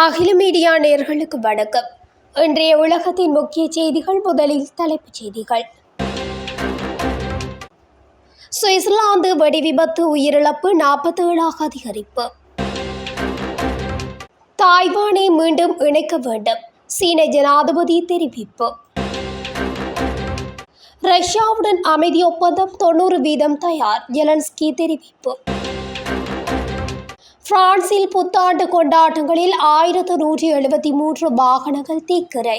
அகில மீடியா நேர்களுக்கு வணக்கம். இன்றைய உலகத்தின் முக்கிய செய்திகள் முதலில் தலைப்புச் செய்திகள். சுவிட்சர்லாந்து வெடி விபத்து உயிரிழப்பு நாற்பத்தேழாக அதிகரிப்பு. தாய்வானை மீண்டும் இணைக்க வேண்டும் சீன ஜனாதிபதி தெரிவிப்பு. ரஷ்யாவுடன் அமைதி ஒப்பந்தம் தொண்ணூறு வீதம் தயார் ஜெலன்ஸ்கி தெரிவிப்பு. பிரான்சில் புத்தாண்டு கொண்டாட்டங்களில் ஆயிரத்து நூற்றி எழுபத்தி மூன்று வாகனங்கள் தீக்கிரை.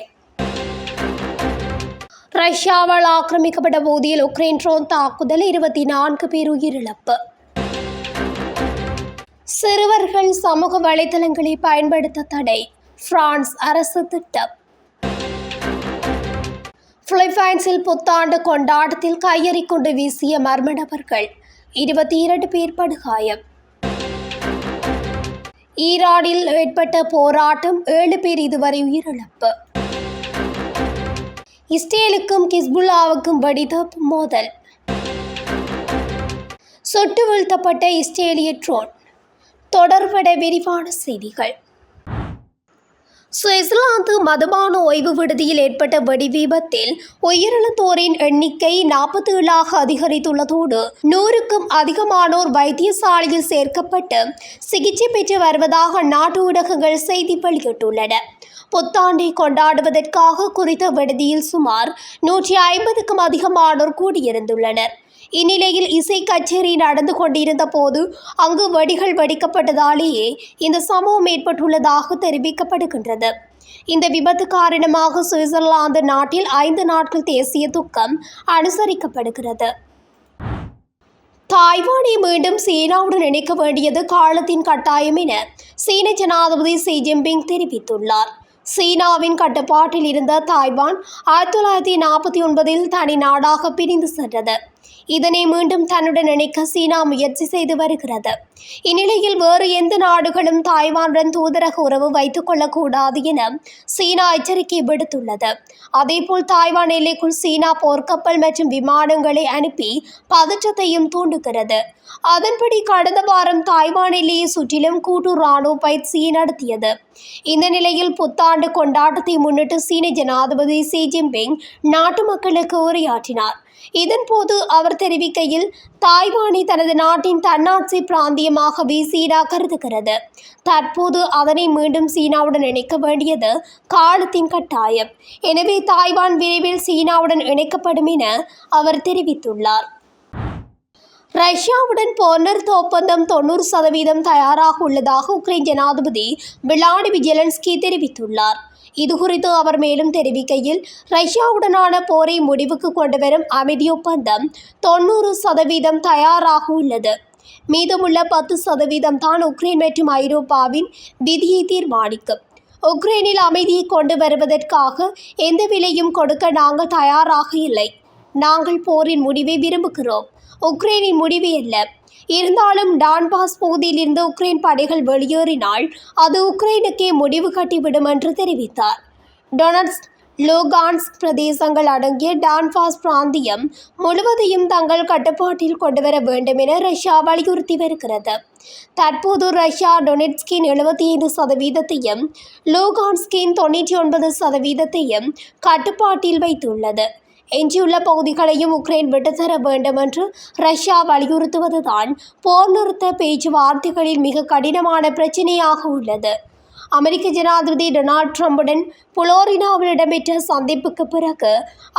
ரஷ்யாவால் ஆக்கிரமிக்கப்பட்ட பகுதியில் உக்ரைன் ட்ரோன் தாக்குதல் இருபத்தி நான்கு பேர் உயிரிழப்பு. சிறுவர்கள் சமூக வலைதளங்களை பயன்படுத்த தடை பிரான்ஸ் அரசு திட்டம். பிலிப்பைன்ஸில் புத்தாண்டு கொண்டாட்டத்தில் கையறிக்கொண்டு கொண்டு வீசிய மர்ம நபர்கள் இருபத்தி இரண்டு பேர் படுகாயம். ஈரானில் ஏற்பட்ட போராட்டம் ஏழு பேர் இதுவரை உயிரிழப்பு. இஸ்ரேலுக்கும் கிஸ்புல்லாவுக்கும் வெடித்த மோதல். சுட்டு வீழ்த்தப்பட்ட இஸ்ரேலிய ட்ரோன். தொடர்பட விரிவான செய்திகள். சுவிட்சர்லாந்து மதுபான ஓய்வு விடுதியில் ஏற்பட்ட வெடி விபத்தில் உயிரிழந்தோரின் எண்ணிக்கை நாற்பத்தி ஏழாக அதிகரித்துள்ளதோடு நூறுக்கும் அதிகமானோர் வைத்தியசாலையில் சேர்க்கப்பட்டு சிகிச்சை பெற்று வருவதாக நாட்டு ஊடகங்கள் செய்தி வெளியிட்டுள்ளன. புத்தாண்டை கொண்டாடுவதற்காக குறித்த விடுதியில் சுமார் நூற்றி ஐம்பதுக்கும் அதிகமானோர் கூடியிருந்துள்ளனர். இந்நிலையில் இசை கச்சேரி நடந்து கொண்டிருந்த போது அங்கு வடிகள் வெடிக்கப்பட்டதாலேயே இந்த சம்பவம் ஏற்பட்டுள்ளதாக தெரிவிக்கப்படுகின்றது. இந்த விபத்து காரணமாக சுவிட்சர்லாந்து நாட்டில் ஐந்து நாட்கள் தேசிய துக்கம் அனுசரிக்கப்படுகிறது. தாய்வானை மீண்டும் சீனாவுடன் இணைக்க வேண்டியது காலத்தின் கட்டாயம் என சீன ஜனாதிபதி ஷி ஜின்பிங் தெரிவித்துள்ளார். சீனாவின் கட்டுப்பாட்டில் இருந்த தாய்வான் ஆயிரத்தி தொள்ளாயிரத்தி நாற்பத்தி ஒன்பதில் தனி நாடாக பிரிந்து சென்றது. இதனை மீண்டும் தன்னுடன் இணைக்க சீனா முயற்சி செய்து வருகிறது. இந்நிலையில் வேறு எந்த நாடுகளும் தாய்வானுடன் தூதரக உறவு வைத்துக் கொள்ளக்கூடாது என சீனா எச்சரிக்கை விடுத்துள்ளது. அதேபோல் தாய்வான் எல்லைக்குள் சீனா போர்க்கப்பல் மற்றும் விமானங்களை அனுப்பி பதற்றத்தையும் தூண்டுகிறது. அதன்படி கடந்த வாரம் தாய்வான் எல்லையை சுற்றிலும் கூட்டு ராணுவ பயிற்சியை நடத்தியது. இந்த நிலையில் புத்தாண்டு கொண்டாட்டத்தை முன்னிட்டு சீன ஜனாதிபதி சி ஜின்பிங் நாட்டு மக்களுக்கு உரையாற்றினார். இதன்போது அவர் தெரிவிக்கையில் தாய்வானை தனது நாட்டின் தன்னாட்சி பிராந்தியமாகவே சீனா கருதுகிறது. தற்போது அதனை மீண்டும் சீனாவுடன் இணைக்க வேண்டியது காலத்தின் கட்டாயம். எனவே தாய்வான் விரைவில் சீனாவுடன் இணைக்கப்படும் என அவர் தெரிவித்துள்ளார். ரஷ்யாவுடன் போர் நிறுத்த ஒப்பந்தம் தொண்ணூறு சதவீதம் தயாராக உள்ளதாக உக்ரைன் ஜனாதிபதி விளாடிமிர் ஜெலன்ஸ்கி தெரிவித்துள்ளார். இதுகுறித்து அவர் மேலும் தெரிவிக்கையில் ரஷ்யாவுடனான போரை முடிவுக்கு கொண்டுவரும் அமைதி ஒப்பந்தம் தொண்ணூறு சதவீதம் தயாராக உள்ளது. மீதமுள்ள பத்து சதவீதம் தான் உக்ரைன் மற்றும் ஐரோப்பாவின் விதியை தீர்மானிக்கும் உக்ரைனில் அமைதியை கொண்டு வருவதற்காக எந்த விலையும் கொடுக்க நாங்கள் தயாராக இல்லை. நாங்கள் போரின் முடிவை விரும்புகிறோம். உக்ரைனின் முடிவு அல்ல இருந்தாலும் டான்பாஸ் பகுதியில் இருந்து உக்ரைன் படைகள் வெளியேறினால் அது உக்ரைனுக்கே முடிவு கட்டிவிடும் என்று தெரிவித்தார். டொனட்ஸ் லோகான்ஸ் பிரதேசங்கள் அடங்கிய டான்பாஸ் பிராந்தியம் முழுவதையும் தங்கள் கட்டுப்பாட்டில் கொண்டுவர வேண்டும் என ரஷ்யா வலியுறுத்தி வருகிறது. தற்போது ரஷ்யா டொனெட்ஸ்கின் எழுபத்தி ஐந்து சதவீதத்தையும் லோகான்ஸ்கின் தொண்ணூற்றி ஒன்பது சதவீதத்தையும் கட்டுப்பாட்டில் வைத்துள்ளது. எஞ்சியுள்ள பகுதிகளையும் உக்ரைன் விட்டுத்தர வேண்டும் என்று ரஷ்யா வலியுறுத்துவதுதான் போர் நிறுத்த பேச்சுவார்த்தைகளில் மிக கடினமான பிரச்சினையாக உள்ளது. அமெரிக்க ஜனாதிபதி டொனால்ட் ட்ரம்புடன் புளோரினாவில் இடம்பெற்ற சந்திப்புக்கு பிறகு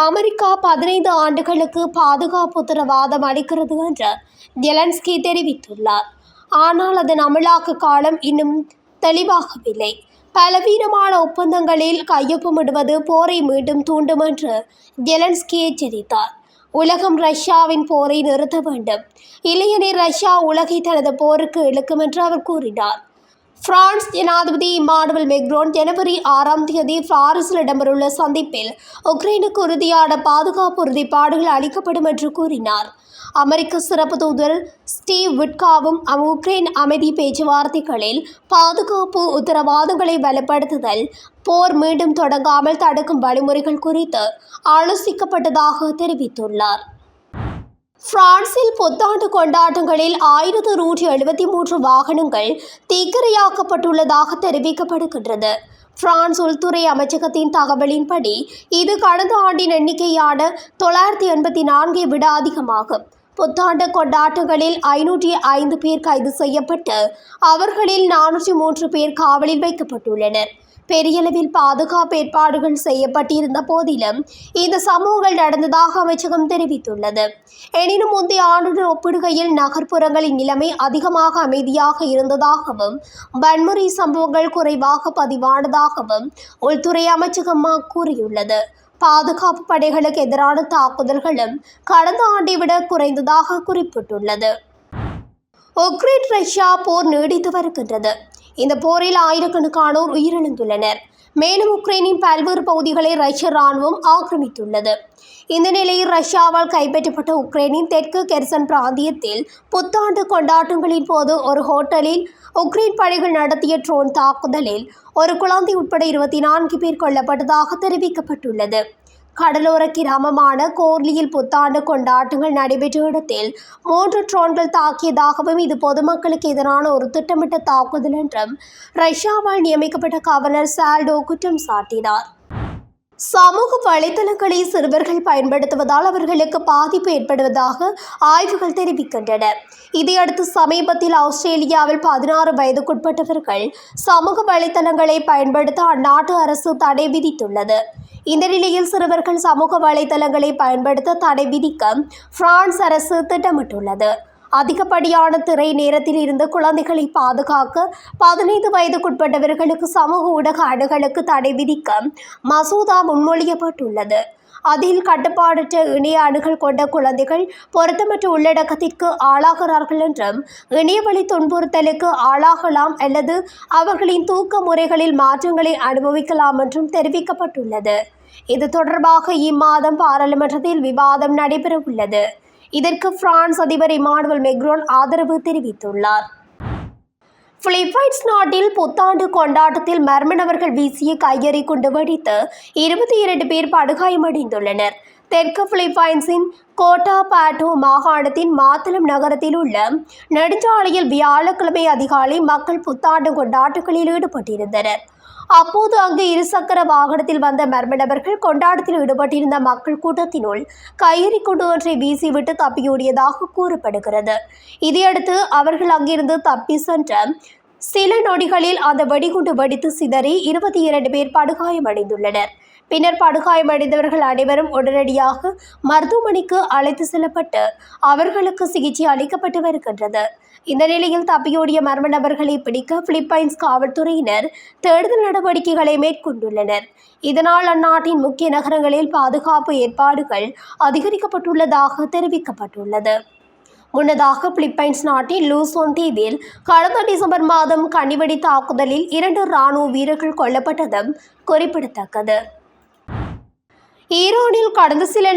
அமெரிக்கா பதினைந்து ஆண்டுகளுக்கு பாதுகாப்பு உத்தரவாதம் அளிக்கிறது என்று ஜெலன்ஸ்கி தெரிவித்துள்ளார். ஆனால் அதன் அமலாக்க காலம் இன்னும் தெளிவாகவில்லை. பலவீனமான ஒப்பந்தங்களில் கையொப்பமிடுவது போரை மீண்டும் தூண்டும் என்று ஜெலன்ஸ்கி எச்சரித்தார் உலகம் ரஷ்யாவின் போரை நிறுத்த வேண்டும். இல்லையெனில் ரஷ்யா உலகை தனது போருக்கு இழுக்கும் என்று அவர் கூறினார். பிரான்ஸ் ஜனாதிபதி இமானுவல் மெக்ரோன் ஜனவரி ஆறாம் தேதி பாரிஸில் இடம்பெறவுள்ள சந்திப்பில் உக்ரைனுக்கு உறுதியான பாதுகாப்பு உறுதிப்பாடுகள் அளிக்கப்படும் என்று கூறினார். அமெரிக்க சிறப்பு தூதர் ஸ்டீவ் விட்காவும் உக்ரைன் அமைதி பேச்சுவார்த்தைகளில் பாதுகாப்பு உத்தரவாதங்களை பலப்படுத்துதல் போர் மீண்டும் தொடங்காமல் தடுக்கும் வழிமுறைகள் குறித்து ஆலோசிக்கப்பட்டதாக தெரிவித்துள்ளார். பிரான்சில் புத்தாண்டு கொண்டாட்டங்களில் ஆயிரத்து நூற்றி எழுபத்தி மூன்று வாகனங்கள் தீக்கிரையாக்கப்பட்டுள்ளதாக தெரிவிக்கப்படுகின்றது. பிரான்ஸ் உள்துறை அமைச்சகத்தின் தகவலின்படி இது கடந்த ஆண்டின் எண்ணிக்கையான தொள்ளாயிரத்தி எண்பத்தி நான்கை விட அதிகமாகும். புத்தாண்டு கொண்டாட்டங்களில் ஐநூற்றி ஐந்து பேர் கைது செய்யப்பட்டு அவர்களில் நானூற்றி மூன்று பேர் காவலில் வைக்கப்பட்டுள்ளனர். பெரியளவில் பாதுகாப்பு ஏற்பாடுகள் செய்யப்பட்டிருந்த போதிலும் இந்த சம்பவங்கள் நடந்ததாக அமைச்சகம் தெரிவித்துள்ளது. எனினும் முந்தைய ஆண்டுடன் ஒப்பிடுகையில் நகர்ப்புறங்களின் நிலைமை அதிகமாக அமைதியாக இருந்ததாகவும் வன்முறை சம்பவங்கள் குறைவாக பதிவானதாகவும் உள்துறை அமைச்சகம் கூறியுள்ளது. பாதுகாப்பு படைகளுக்கு எதிரான தாக்குதல்களும் கடந்த ஆண்டை விட குறைந்ததாக குறிப்பிட்டுள்ளது. உக்ரைன் ரஷ்யா போர் நீடித்து வருகின்றது. இந்த போரில் ஆயிரக்கணக்கானோர் உயிரிழந்துள்ளனர். மேலும் உக்ரைனின் பல்வேறு பகுதிகளை ரஷ்ய ராணுவம் ஆக்கிரமித்துள்ளது. இந்த நிலையில் ரஷ்யாவால் கைப்பற்றப்பட்ட உக்ரைனின் தெற்கு கெர்சன் பிராந்தியத்தில் புத்தாண்டு கொண்டாட்டங்களின் போது ஒரு ஹோட்டலில் உக்ரைன் படைகள் நடத்திய ட்ரோன் தாக்குதலில் ஒரு குழந்தை உட்பட இருபத்தி நான்கு பேர் கொல்லப்பட்டதாக தெரிவிக்கப்பட்டுள்ளது. கடலோர கிராமமான கோர்லியில் புத்தாண்டு கொண்டாட்டங்கள் நடைபெற்ற இடத்தில் மூன்று ட்ரோன்கள் தாக்கியதாகவும் இது பொதுமக்களுக்கு எதிரான ஒரு திட்டமிட்ட தாக்குதல் என்றும் ரஷ்யாவால் நியமிக்கப்பட்ட கவர்னர் சால்டோ குற்றம் சாட்டினார். சமூக வலைதளங்களை சிறுவர்கள் பயன்படுத்துவதால் அவர்களுக்கு பாதிப்பு ஏற்படுவதாக ஆய்வுகள் தெரிவிக்கின்றன. இதையடுத்து சமீபத்தில் ஆஸ்திரேலியாவில் பதினாறு வயதுக்குட்பட்டவர்கள் சமூக வலைதளங்களை பயன்படுத்த அந்நாட்டு அரசு தடை விதித்துள்ளது. இந்த நிலையில் சிறுவர்கள் சமூக வலைதளங்களை பயன்படுத்த தடை விதிக்க பிரான்ஸ் அரசு திட்டமிட்டுள்ளது. அதிகப்படியான திரை நேரத்தில் இருந்து குழந்தைகளை பாதுகாக்க பதினைந்து வயதுக்குட்பட்டவர்களுக்கு சமூக ஊடக அணுகளுக்கு தடை விதிக்க மசோதா முன்மொழியப்பட்டுள்ளது. அதில் கட்டுப்பாடற்ற இணைய அணுகல் கொண்ட குழந்தைகள் பொருத்தமற்ற உள்ளடக்கத்திற்கு ஆளாகிறார்கள் என்றும் இணையவழி துன்புறுத்தலுக்கு ஆளாகலாம் அல்லது அவர்களின் தூக்க முறைகளில் மாற்றங்களை அனுபவிக்கலாம் என்றும் தெரிவிக்கப்பட்டுள்ளது. இது தொடர்பாக இம்மாதம் பாராளுமன்றத்தில் விவாதம் நடைபெறவுள்ளது. இதற்கு பிரான்ஸ் அதிபர் இமானுவல் மெக்ரோன் ஆதரவு தெரிவித்துள்ளார். பிலிப்பைன்ஸ் நாட்டில் புத்தாண்டு கொண்டாட்டத்தில் மர்ம நபர்கள் வீசிய கையெறி குண்டு வெடித்து இருபத்தி இரண்டு பேர் படுகாயமடைந்துள்ளனர். தெற்கு பிலிப்பைன்ஸின் கோட்டா பாட்டோ மாகாணத்தின் மாத்தளம் நகரத்தில் உள்ள நெடுஞ்சாலையில் வியாழக்கிழமை அதிகாலை மக்கள் புத்தாண்டு கொண்டாட்டங்களில் ஈடுபட்டிருந்தனர். அப்போது அங்கு இருசக்கர வாகனத்தில் வந்த மர்ம நபர்கள் கொண்டாட்டத்தில் ஈடுபட்டிருந்த மக்கள் கூட்டத்தினுள் கயிறி கொண்டு ஒன்றை வீசிவிட்டு தப்பியோடியதாக கூறப்படுகிறது. இதையடுத்து அவர்கள் அங்கிருந்து தப்பி சென்ற சில நொடிகளில் அந்த வெடிகுண்டு வெடித்து சிதறி இருபத்தி இரண்டு பேர் படுகாயமடைந்துள்ளனர். பின்னர் படுகாயமடைந்தவர்கள் அனைவரும் உடனடியாக மருத்துவமனைக்கு அழைத்து செல்லப்பட்டு அவர்களுக்கு சிகிச்சை அளிக்கப்பட்டு வருகின்றது. இந்த நிலையில் தப்பியோடிய மர்ம நபர்களை பிடிக்க பிலிப்பைன்ஸ் காவல்துறையினர் தேடுதல் நடவடிக்கைகளை மேற்கொண்டுள்ளனர். இதனால் அந்நாட்டின் முக்கிய நகரங்களில் பாதுகாப்பு ஏற்பாடுகள் அதிகரிக்கப்பட்டுள்ளதாக தெரிவிக்கப்பட்டுள்ளது. முன்னதாக பிலிப்பைன்ஸ் நாட்டின் லூசோன் தீவில் கடந்த டிசம்பர் மாதம் கனிவெடி தாக்குதலில் இரண்டு இராணுவ வீரர்கள் கொல்லப்பட்டதும் குறிப்பிடத்தக்கது. ஈரானில் கடந்த சில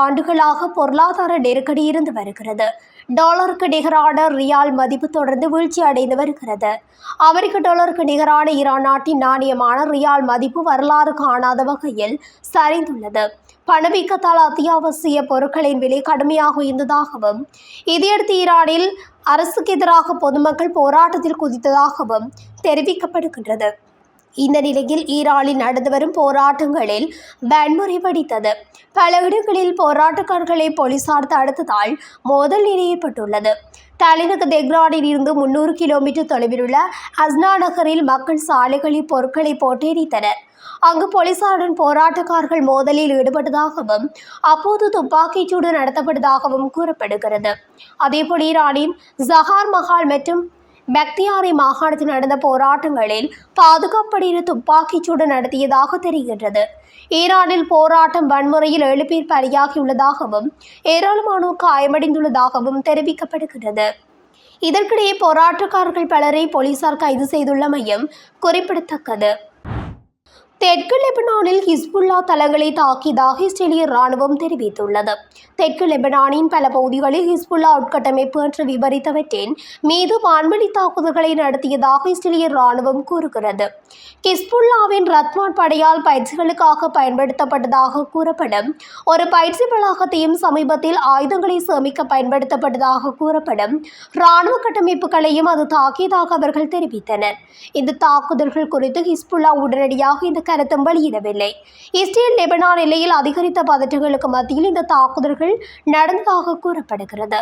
ஆண்டுகளாக பொருளாதார நெருக்கடி இருந்து வருகிறது. டாலருக்கு நிகரான ரியால் மதிப்பு தொடர்ந்து வீழ்ச்சி அடைந்து வருகிறது. அமெரிக்க டாலருக்கு நிகரான ஈரான் நாட்டின் நாணயமான ரியால் மதிப்பு வரலாறு காணாத வகையில் சரிந்துள்ளது. பணவீக்கத்தால் அத்தியாவசிய பொருட்களின் விலை கடுமையாக உயர்ந்ததாகவும் இதையடுத்து ஈரானில் அரசுக்கு எதிராக பொதுமக்கள் போராட்டத்தில் குதித்ததாகவும் தெரிவிக்கப்படுகின்றது. இந்த நிலையில் ஈரானில் நடந்து வரும் போராட்டங்களில் வன்முறை வெடித்தது. பல இடங்களில் போராட்டக்காரர்களை போலீசார் தடுத்ததால் மோதல் நிலை ஏற்பட்டுள்ளது தலைநகர் தெஹ்ரானில் இருந்து முன்னூறு கிலோமீட்டர் தொலைவில் உள்ள அஸ்னா நகரில் மக்கள் சாலைகளில் பொருட்களை போட்டு எரித்தனர். அங்கு போலீசாருடன் போராட்டக்காரர்கள் மோதலில் ஈடுபட்டதாகவும் அப்போது துப்பாக்கிச்சூடு நடத்தப்பட்டதாகவும் கூறப்படுகிறது. அதேபோல் ஈரானின் ஜஹார் மஹால் மற்றும் பக்தியாரி மாகாணத்தில் நடந்த போராட்டங்களில் பாதுகாப்படையினர் துப்பாக்கிச்சூடு நடத்தியதாக தெரிகின்றது. ஈரானில் போராட்டம் வன்முறையில் ஏழு பேர் பலியாகியுள்ளதாகவும் ஏராளமானோர் காயமடைந்துள்ளதாகவும் தெரிவிக்கப்படுகிறது இதற்கிடையே போராட்டக்காரர்கள் பலரை போலீசார் கைது செய்துள்ளமையும் குறிப்பிடத்தக்கது. தெற்கு லெபனானில் ஹிஸ்புல்லா தளங்களை தாக்கியதாக இஸ்ரேலிய ராணுவம் தெரிவித்துள்ளது. தெற்கு லெபனானின் பல பகுதிகளில் ஹிஸ்புல்லா உட்கட்டமைப்பு என்று விவரித்தவற்றின் மீது வான்வழி தாக்குதல்களை நடத்தியதாக இஸ்ரேலிய ராணுவம் கூறுகிறது. ஹிஸ்புல்லாவின் ரத்வான் படையால் பயிற்சிகளுக்காக பயன்படுத்தப்பட்டதாக கூறப்படும் ஒரு பயிற்சி வளாகத்தையும் சமீபத்தில் ஆயுதங்களை சேமிக்க பயன்படுத்தப்பட்டதாக கூறப்படும் ராணுவ கட்டமைப்புகளையும் அது தாக்கியதாக அவர்கள் தெரிவித்தனர். இந்த தாக்குதல்கள் குறித்து ஹிஸ்புல்லா உடனடியாக இந்த கருத்தும் வெளியிடவில்லை. இஸ்ரேல் லெபனான் எல்லையில் அதிகரித்த பதற்றங்களுக்கு மத்தியில் இந்த தாக்குதல்கள் நடந்ததாக கூறப்படுகிறது.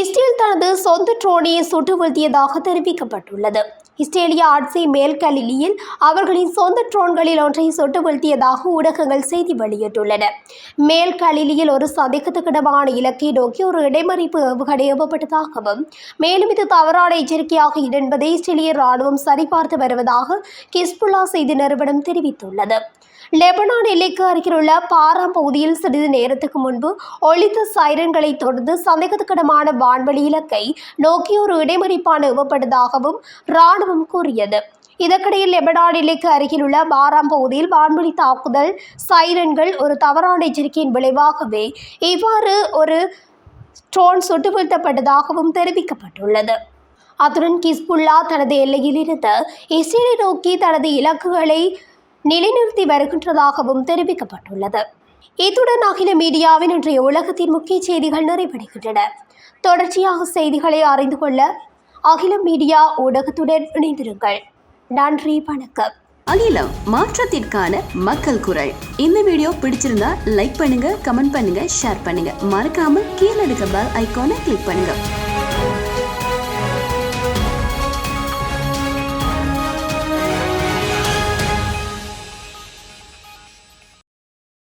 இஸ்ரேல் தனது சொந்த ட்ரோனியை சுட்டு வீழ்த்தியதாக தெரிவிக்கப்பட்டுள்ளது. இஸ்ரேலிய ஆட்சி மேல்கலிலியில் அவர்களின் சொந்த ட்ரோன்களில் ஒன்றை சுட்டு வீழ்த்தியதாக ஊடகங்கள் செய்தி வெளியிட்டுள்ளன. மேல்கலிலியில் ஒரு சந்தேகத்துக்கிடமான இலக்கை நோக்கி ஒரு இடைமறிப்பு ஏவுகணை ஏவப்பட்டதாகவும் மேலும் இது தவறான எச்சரிக்கையாக இடன்பதை என்பதை இஸ்ரேலிய ராணுவம் சரிபார்த்து வருவதாக கிஸ்புல்லா செய்தி நிறுவனம் தெரிவித்துள்ளது. லெபனான் எல்லைக்கு அருகிலுள்ள பாராம் பகுதியில் சிறிது நேரத்துக்கு முன்பு ஒழித்த சைரன்களை தொடர்ந்து சந்தேகத்துக்கிடமான வான்வழி இலக்கை நோக்கி ஒரு இடைமறிப்பான ஏவப்பட்டதாகவும் ராணுவம் கூறியது. இதற்கிடையில் லெபனான் எல்லைக்கு அருகிலுள்ள பாராம் பகுதியில் வான்வழி தாக்குதல் சைரன்கள் ஒரு தவறான எச்சரிக்கையின் விளைவாகவே இவ்வாறு ஒரு ட்ரோன் சுட்டு வீழ்த்தப்பட்டதாகவும் தெரிவிக்கப்பட்டுள்ளது. அத்துடன் கிஸ்புல்லா தனது எல்லையில் இருந்து இஸ்ரேலை நோக்கி தனது இலக்குகளை நிலைநிறுத்தி வருகின்றதாகவும் தெரிவிக்கப்பட்டுள்ளது. இத்துடன் அகில மீடியாவின் இன்றைய உலகத்தின் முக்கிய செய்திகள் நிறைவடைகின்றன. தொடர்ச்சியாக செய்திகளை அறிந்து கொள்ள அகில மீடியா ஊடகத்துடன் இணைந்திருங்கள். நன்றி வணக்கம். அகிலம் மாற்றத்திற்கான மக்கள் குரல். இந்த வீடியோ பிடிச்சிருந்தா லைக் பண்ணுங்க கமெண்ட் பண்ணுங்க ஷேர் பண்ணுங்க. மறக்காம கீழே இருக்க பெல் ஐக்கானை கிளிக் பண்ணுங்க.